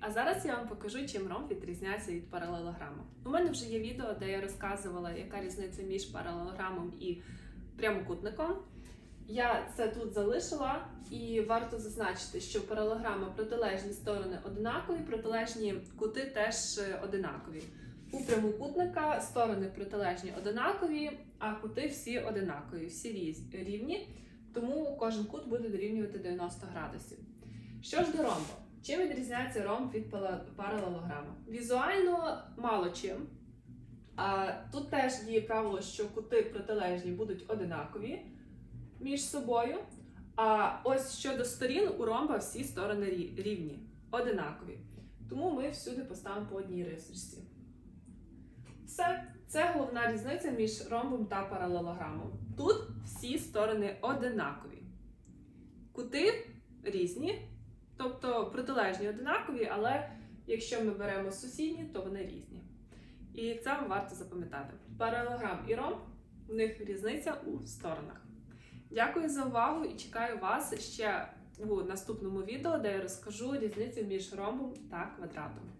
А зараз я вам покажу, чим ромб відрізняється від паралелограма. У мене вже є відео, де я розказувала, яка різниця між паралелограмом і прямокутником. Я це тут залишила, і варто зазначити, що в паралелограма протилежні сторони однакові, протилежні кути теж е, одинакові. У прямокутника сторони протилежні одинакові, а кути всі одинакові, всі рівні, тому кожен кут буде дорівнювати 90 градусів. Що ж до ромба? Чим відрізняється ромб від паралелограма? Візуально мало чим. А, тут теж є правило, що кути протилежні будуть одинакові між собою. А ось щодо сторін у ромба всі сторони рівні, одинакові. Тому ми всюди поставимо по одній рисочці. Все, це головна різниця між ромбом та паралелограмом. Тут всі сторони одинакові. Кути різні, тобто протилежні одинакові, але якщо ми беремо сусідні, то вони різні. І це вам варто запам'ятати. Паралелограм і ромб у них різниця у сторонах. Дякую за увагу і чекаю вас ще у наступному відео, де я розкажу різницю між ромбом та квадратом.